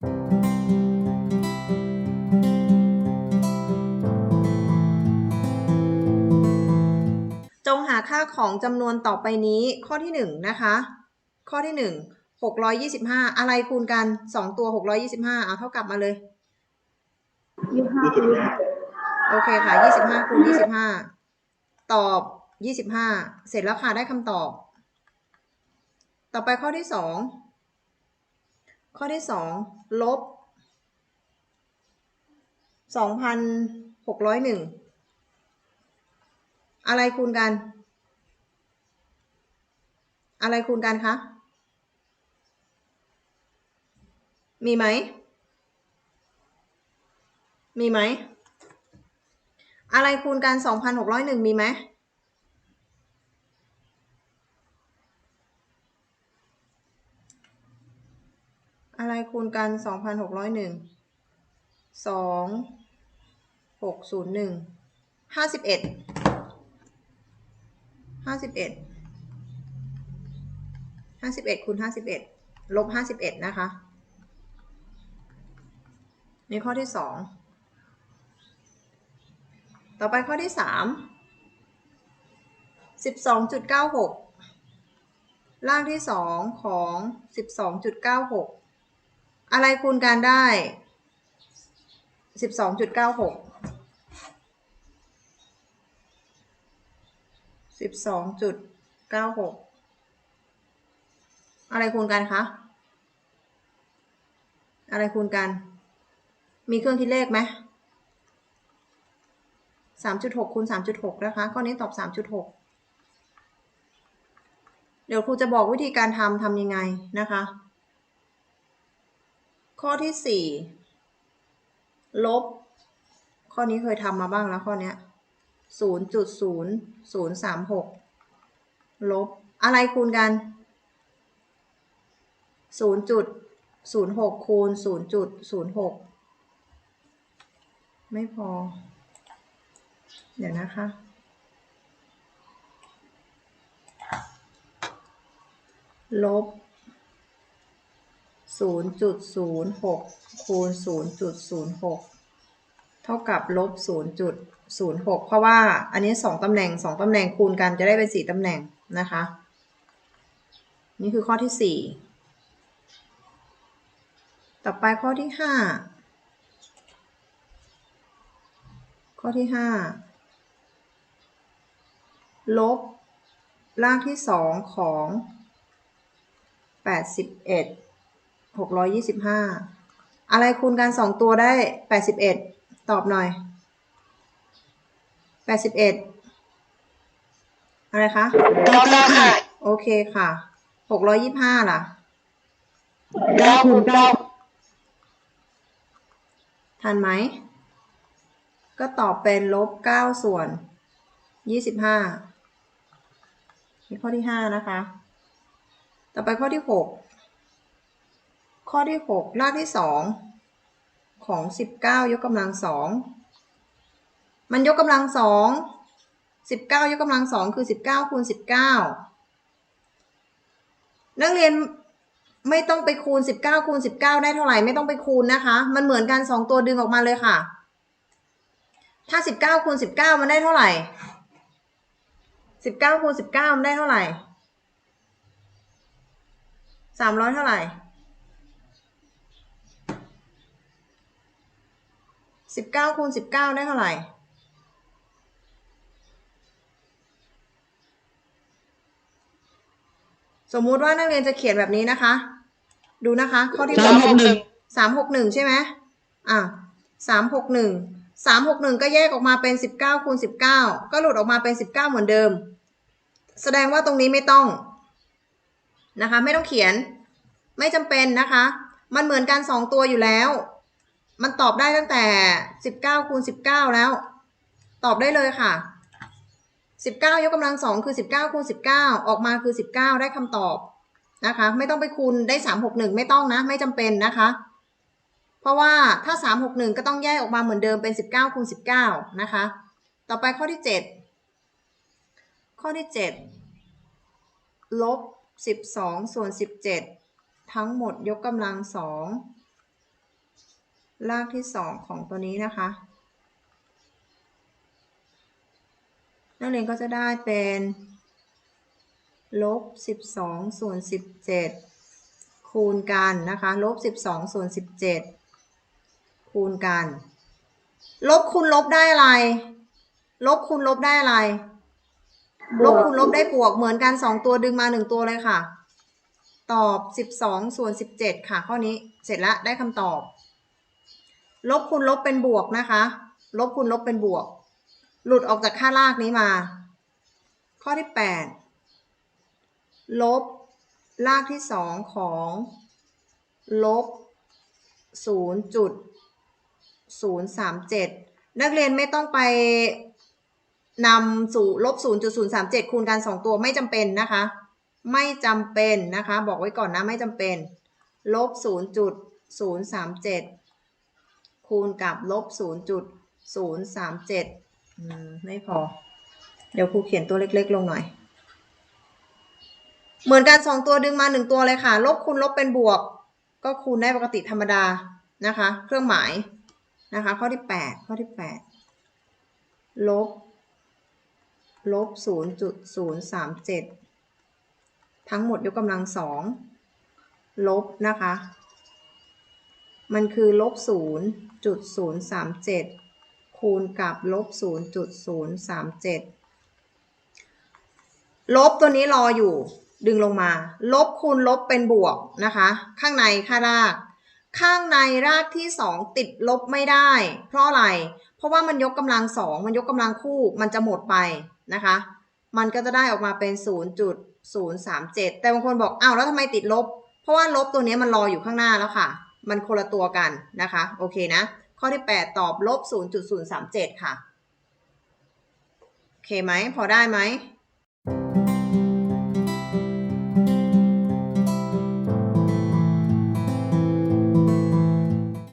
จงหาค่าของจำนวนต่อไปนี้ข้อที่หนึ่งนะคะ ข้อที่หนึ่งหกร้อยยี่สิบห้าอะไรคูณกันสองตัวหกร้อยี่สิบห้าเอาเท่ากับมาเลยยี่สิบห้ายี่สิบห้าโอเคค่ะยี่สิบห้าคูณยี่สิบห้าตอบยี่สิบห้าเสร็จแล้วค่ะ ได้คำตอบ ต่อไปข้อที่สอง ข้อที่สองลบสองพันหกร้อยหนึ่งอะไรคูณกัน อะไรคูณกันคะ มีไหม มีไหม อะไรคูณกันสองพันหกร้อยหนึ่งมีไหม อะไรคูณกันสองพันหกร้อยหนึ่งสองหกศูนย์หนึ่งห้าสิบเอ็ดห้าสิบเอ็ดห้าสิบเอ็ดคูณห้าสิบเอ็ดลบห้าสิบเอ็ดนะคะนี่ข้อที่สองต่อไปข้อที่สามสิบสองจุดเก้าหกล่างที่สองของสิบสองจุดเก้าหก อะไรคูณกันได้สิบสองจุดเก้าหกสิบสองจุดเก้าหกอะไรคูณกันคะ อะไรคูณกัน มีเครื่องคิดเลขไหมสามจุดหกคูณสามจุดหกนะคะ ข้อนี้ตอบสามจุดหกเดี๋ยวครูจะบอกวิธีการทำทำยังไงนะคะ ข้อที่สี่ลบ ข้อนี้เคยทำมาบ้างแล้วข้อนี้ศูนย์จุดศูนย์ศูนย์สามหกลบ อะไรคูณกันศูนย์จุดศูนย์หกคูณศูนย์จุดศูนย์หกไม่พอ เดี๋ยวนะคะลบ 0.06คูณ0.06เท่ากับลบ0.06เพราะว่าอันนี้2ตำแหน่ง2ตำแหน่งคูณกันจะได้เป็น4ตำแหน่งนะคะ นี่คือข้อที่4ต่อไปข้อที่5ข้อที่5ลบรากที่2ของแปดสิบเอ็ด หกร้อยยี่สิบห้าอะไรคูณกันสองตัวได้แปดสิบเอ็ดตอบหน่อยแปดสิบเอ็ดอะไรคะเก้าเก้าค่ะโอเคค่ะหกร้อยยี่ห้าล่ะเก้าคูณเก้าทันไหม ก็ตอบเป็นลบเก้าส่วนยี่สิบห้านี่ข้อที่ห้านะคะ ต่อไปข้อที่หก ข้อที่หกรากที่สองของสิบเก้ายกกำลังสองมันยกกำลังสองสิบเก้ายกกำลังสองคือสิบเก้าคูณสิบเก้านักเรียนไม่ต้องไปคูณสิบเก้าคูณสิบเก้าได้เท่าไหร่ไม่ต้องไปคูณนะคะ มันเหมือนกันสองตัวดึงออกมาเลยค่ะ ถ้าสิบเก้าคูณสิบเก้ามันได้เท่าไหร่สิบเก้าคูณสิบเก้ามันได้เท่าไหร่สามร้อยเท่าไหร่ สิบเก้าคูณสิบเก้าได้เท่าไหร่สมมุติว่านักเรียนจะเขียนแบบนี้นะคะ ดูนะคะ ข้อที่สามหกหนึ่งสามหกหนึ่งใช่ไหมอะสามหกหนึ่งสามหกหนึ่งก็แยกออกมาเป็นสิบเก้าคูณสิบเก้าก็หลุดออกมาเป็นสิบเก้าเหมือนเดิม แสดงว่าตรงนี้ไม่ต้องนะคะ ไม่ต้องเขียน ไม่จำเป็นนะคะ มันเหมือนกันสองตัวอยู่แล้ว มันตอบได้ตั้งแต่สิบเก้าคูณสิบเก้าแล้ว ตอบได้เลยค่ะสิบเก้ายกกำลังสองคือสิบเก้าคูณสิบเก้าออกมาคือสิบเก้าได้คำตอบนะคะ ไม่ต้องไปคูณได้สามหกหนึ่งไม่ต้องนะ ไม่จำเป็นนะคะ เพราะว่าถ้าสามหกหนึ่งก็ต้องแยกออกมาเหมือนเดิมเป็นสิบเก้าคูณสิบเก้านะคะ ต่อไปข้อที่เจ็ดข้อที่เจ็ดลบสิบสองส่วนสิบเจ็ดทั้งหมดยกกำลังสอง รากที่สองของตัวนี้นะคะ นักเรียนก็จะได้เป็นลบสิบสองส่วนสิบเจ็ดคูณกันนะคะลบสิบสองส่วนสิบเจ็ดคูณกัน ลบคูณลบได้อะไร ลบคูณลบได้อะไร ลบคูณลบได้บวกเหมือนกันสองตัวดึงมาหนึ่งตัวเลยค่ะ ตอบสิบสองส่วนสิบเจ็ดค่ะ ข้อนี้เสร็จแล้วได้คำตอบ ลบคูณลบเป็นบวกนะคะ ลบคูณลบเป็นบวก หลุดออกจากค่าลากนี้มา ข้อที่ 8 ลบลากที่สองของ ลบ 0.037 นักเรียนไม่ต้องไปนำสู่ลบ 0.037 คูณกัน 2 ตัวไม่จำเป็นนะคะ ไม่จำเป็นนะคะ บอกไว้ก่อนนะ ไม่จำเป็น ลบ 0.037 คูณกับลบศูนย์จุดศูนย์สามเจ็ดไม่พอ เดี๋ยวครูเขียนตัวเล็ก ๆ ลงหน่อย เหมือนกันสองตัวดึงมาหนึ่งตัวเลยค่ะ ลบคูณลบเป็นบวก ก็คูณได้ปกติธรรมดานะคะ เครื่องหมายนะคะ ข้อที่แปดข้อที่แปดลบ ลบศูนย์จุดศูนย์สามเจ็ดทั้งหมดยกกำลังสองลบนะคะ มันคือลบศูนย์ จุดศูนย์สามเจ็ดคูณกับลบศูนย์จุดศูนย์สามเจ็ดลบตัวนี้รออยู่ดึงลงมา ลบคูณลบเป็นบวกนะคะ ข้างในค่าราก ข้างในรากที่สองติดลบไม่ได้ เพราะอะไร เพราะว่ามันยกกำลังสองมันยกกำลังคู่มันจะหมดไปนะคะ มันก็จะได้ออกมาเป็น 0.037 แต่บางคนบอกอ้าวแล้วทำไมติดลบ เพราะว่าลบตัวนี้มันรออยู่ข้างหน้าแล้วค่ะ มันคนละตัวกันนะคะ โอเคนะ ข้อที่ 8 ตอบลบ 0.037 ค่ะ โอเคไหม พอได้ไหม